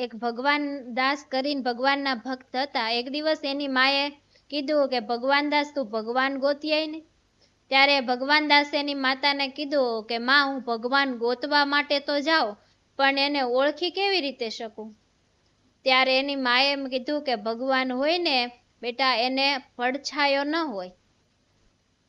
એક ભગવાન દાસ કરીને ભગવાનના ભક્ત હતા. એક દિવસ એની માએ કીધું કે, ભગવાન દાસ, તું ભગવાન ગોતી ને? ત્યારે ભગવાન દાસે એની માતાને કીધું કે, માં, હું ભગવાન ગોતવા માટે તો જાઉં, પણ એને ઓળખી કેવી રીતે શકું? ત્યારે એની માએ એમ કીધું કે, ભગવાન હોય ને, બેટા, એને પડછાયો ન હોય.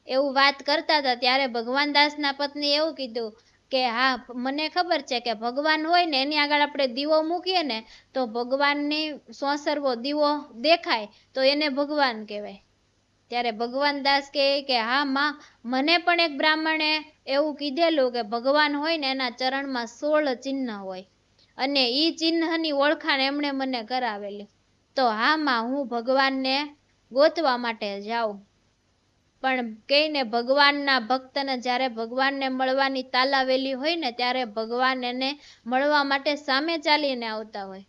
એવું વાત કરતા હતા. ત્યારે ભગવાન દાસના પત્ની એવું કીધું કે હા મને ખબર છે કે ભગવાન હોય ને, એની આગળ આપણે દીવો મૂકીએ ને, તો ભગવાનની સોસરવો દીવો દેખાય, તો એને ભગવાન કહેવાય. ત્યારે ભગવાન દાસ કહે કે હા, માં, મને પણ એક બ્રાહ્મણે એવું કીધેલું કે ભગવાન હોય ને, એના ચરણમાં સોળ ચિહ્ન હોય. અને એ ચિહ્નની ઓળખાણ એમણે મને કરાવેલી. તો હા, માં, હું ભગવાનને ગોતવા માટે જાઉં. પણ કહીને ભગવાનના ભક્તને જ્યારે ભગવાનને મળવાની તાલાવેલી હોય ને ત્યારે ભગવાન એને મળવા માટે સામે ચાલીને આવતા હોય.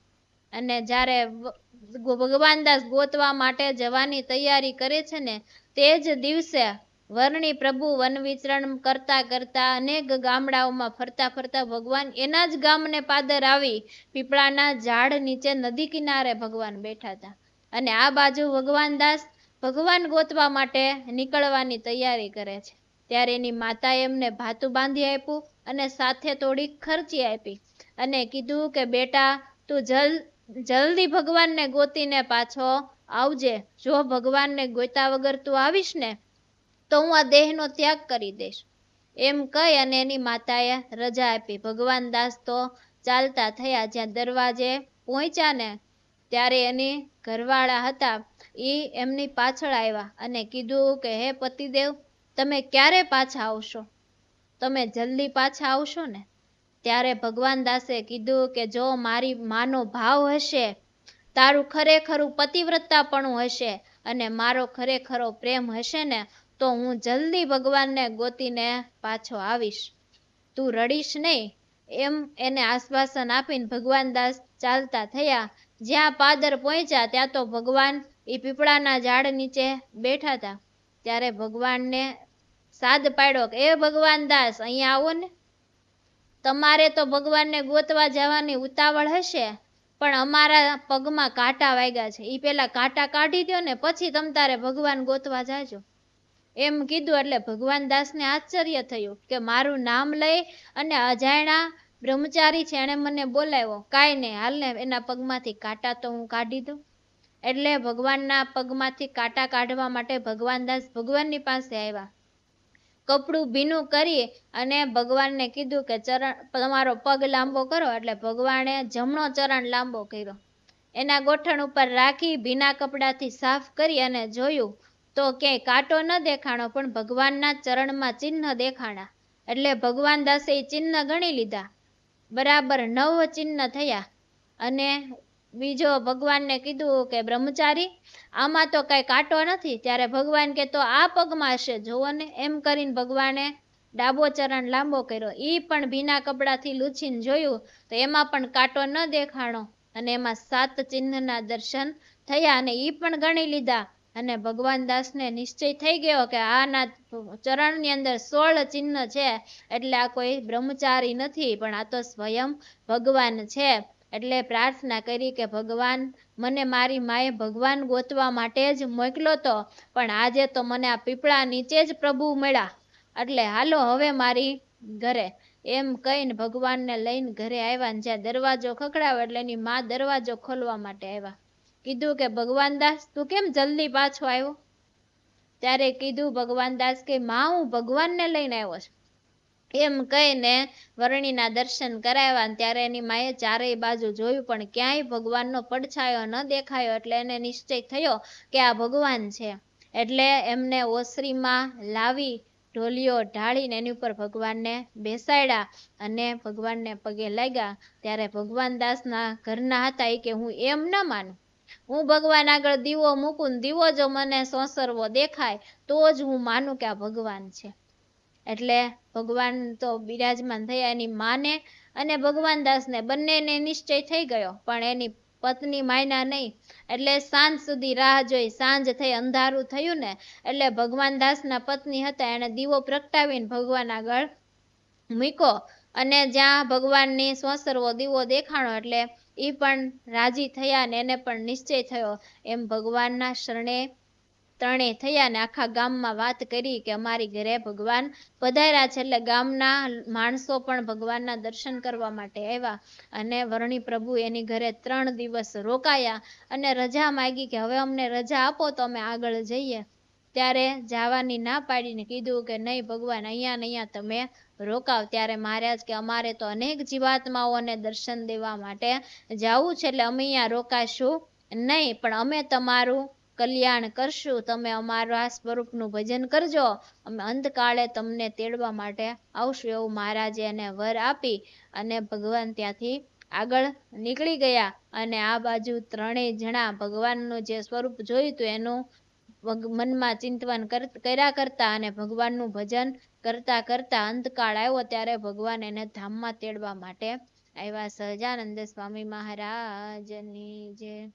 અને જ્યારે ભગવાનદાસ ભગવાન દાસ ગોતવા માટે જવાની તૈયારી કરે છે ને, તે જ દિવસે વર્ણી પ્રભુ વન વિચરણ કરતા કરતા અનેક ગામડાઓમાં ફરતા ફરતા ભગવાન એના જ ગામને પાદર આવી પીપળાના ઝાડ નીચે નદી કિનારે ભગવાન બેઠા હતા. અને આ બાજુ ભગવાન દાસ ભગવાન ગોતવા માટે નીકળવાની તૈયારી કરે છે. ત્યારે એની માતાએ એમને ભાતું બાંધી આપ્યું અને સાથે થોડી ખર્ચી આપી અને કીધું કે, બેટા, તું જલ, જલ્દી ભગવાનને ગોતીને પાછો આવજે. જો ભગવાનને ગોતા વગર તું આવીશ ને, તો હું આ દેહનો ત્યાગ કરી દઈશ. એમ કહી અને એની માતાએ રજા આપી. ભગવાન દાસ તો ચાલતા થયા જ્યાં દરવાજે પહોંચ્યા ને, ત્યારે એની ઘરવાળા હતા એ એમની પાછળ આવ્યા અને કીધું કે, હે પતિદેવ, તમે ક્યારે પાછા આવશો? તમે જલ્દી પાછા આવશો ને? ત્યારે ભગવાન દાસે કીધું કે, જો મારી માનો ભાવ હશે, તારું ખરેખરું પતિવ્રતાપણું હશે અને મારો ખરેખરો પ્રેમ હશે ને, તો હું જલ્દી ભગવાનને ગોતીને પાછો આવીશ. તું રડીશ નહીં. એમ એને આશ્વાસન આપીને ભગવાન દાસ ચાલતા થયા. જ્યાં પાદર પહોંચ્યા, ત્યાં તો ભગવાન એ પીપળાના ઝાડ નીચે બેઠા હતા ત્યારે ભગવાનને સાદ પાડ્યો કે, એ ભગવાન દાસ, અહીંયા આવો ને. તમારે તો ભગવાનને ગોતવા જવાની ઉતાવળ હશે, પણ અમારા પગમાં કાંટા વાગ્યા છે. એ પેલા કાંટા કાઢી દ્યો ને, પછી તમ તારે ભગવાન ગોતવા જાજો. એમ કીધું એટલે ભગવાન દાસને આશ્ચર્ય થયું કે, મારું નામ લઈ અને અજાયણા બ્રહ્મચારી છે, એણે મને બોલાવ્યો. કાંઈ નહીં હાલ ને એના પગમાંથી કાંટા તો હું કાઢી દઉં. એટલે ભગવાનના પગમાંથી કાંટા કાઢવા માટે ભગવાન દાસ ભગવાનની પાસે આવ્યા. કપડું ભીનું કરી અને ભગવાનને કીધું કે ચરણ, તમારો પગ લાંબો કરો એટલે ભગવાને જમણો ચરણ લાંબો કર્યો. એના ગોઠણ ઉપર રાખી ભીના કપડાથી સાફ કરી અને જોયું તો ક્યાંય કાંટો ન દેખાણો, પણ ભગવાનના ચરણમાં ચિહ્ન દેખાણા. એટલે ભગવાન દાસે ચિહ્ન ગણી લીધા. બરાબર નવ ચિહ્ન થયા અને બીજો ભગવાનને કીધું કે, બ્રહ્મચારી, આમાં તો કઈ કાંટો નથી. ત્યારે ભગવાન કે તો આ પગમાં હશે, જુઓ ને. એમ કરીને ભગવાને ડાબો ચરણ લાંબો કર્યો. એ પણ ભીના કપડાથી લૂછીને જોયું, તો એમાં પણ કાંટો ન દેખાણો. અને એમાં સાત ચિહ્નના દર્શન થયા અને ઈ પણ ગણી લીધા. અને ભગવાન દાસને નિશ્ચય થઈ ગયો કે, આના ચરણની અંદર સોળ ચિહ્ન છે, એટલે આ કોઈ બ્રહ્મચારી નથી, પણ આ તો સ્વયં ભગવાન છે. એટલે પ્રાર્થના કરી કે ભગવાન મને મારી માએ ભગવાન ગોતવા માટે જ મોકલો તો, પણ આજે તો મને આ પીપળા નીચે જ પ્રભુ મળ્યા. એટલે હાલો હવે મારી ઘરે. એમ કહીને ભગવાનને લઈને ઘરે આવ્યા ને જ્યાં દરવાજો ખખડાવે એટલે એની મા દરવાજો ખોલવા માટે આવ્યા. કીધું કે ભગવાન દાસ તું કેમ જલ્દી પાછો આવ્યો? ત્યારે કીધું ભગવાન દાસ કે, મા, હું ભગવાનને લઈને આવ્યો છું. એમ કહીને વરણીના દર્શન કરાવ્યા ત્યારે એની માએ ચારેય બાજુ જોયું, પણ ક્યાંય ભગવાનનો પડછાયો ન દેખાયો એટલે એને નિશ્ચય થયો કે આ ભગવાન છે. એટલે એમને ઓસરીમાં લાવી ઢોલીઓ ઢાળીને એની ઉપર ભગવાનને બેસાડ્યા અને ભગવાનને પગે લાગ્યા. ત્યારે ભગવાન દાસના ઘરના હતા એ કે, હું એમ ન માનું. હું ભગવાન આગળ દીવો મૂકું દીવો જો મને સોસરવો દેખાય, તો જ હું માનું કે આ ભગવાન છે. એટલે ભગવાન તો બિરાજમાન થયા એની માને અને ભગવાન દાસને બંનેને નિશ્ચય થઈ ગયો, પણ એની પત્ની માયના નહીં. એટલે સાંજ સુધી રાહ જોઈ સાંજ થઈ અંધારું થયું ને, એટલે ભગવાન દાસના પત્ની હતા, એણે દીવો પ્રગટાવીને ભગવાન આગળ મૂક્યો અને જ્યાં ભગવાનની સ્વસર્વો દીવો દેખાણો, એટલે એ પણ રાજી થયા ને એને પણ નિશ્ચય થયો. એમ ભગવાનના શરણે ત્રણેય થયા ને આખા ગામમાં વાત કરી કે અમારી ઘરે ભગવાન પધાર્યા છે એટલે ગામના માણસો પણ ભગવાનના દર્શન કરવા માટે આવ્યા અને વરણી પ્રભુ એની ઘરે ત્રણ દિવસ રોકાયા અને રજા માગી કે હવે અમને રજા આપો તો અમે આગળ જઈએ. ત્યારે જવાની ના પાડીને કીધું કે નહીં ભગવાન, અહીંયા ને અહીંયા તમે રોકાવ. ત્યારે મહારાજ કે અમારે તો અનેક જીવાત્માઓને દર્શન દેવા માટે જવું છે એટલે અમે અહીંયા રોકાશું નહીં, પણ અમે તમારું કલ્યાણ કરશું. તમે અમારા સ્વરૂપનું ભજન કરજો. અમે અંતકાળે તમને તેડવા માટે આવશું એવું મહારાજે એને વર આપી અને ભગવાન ત્યાંથી આગળ નીકળી ગયા. અને આ બાજુ ત્રણેય જણા ભગવાનનું જે સ્વરૂપ જોયું હતું, એનું મનમાં ચિંતવન કર- કર્યા કરતા અને ભગવાનનું ભજન કરતા કરતા અંતકાળ આવ્યો ત્યારે ભગવાન એને ધામમાં તેડવા માટે આવ્યા. સહજાનંદ સ્વામી મહારાજની જય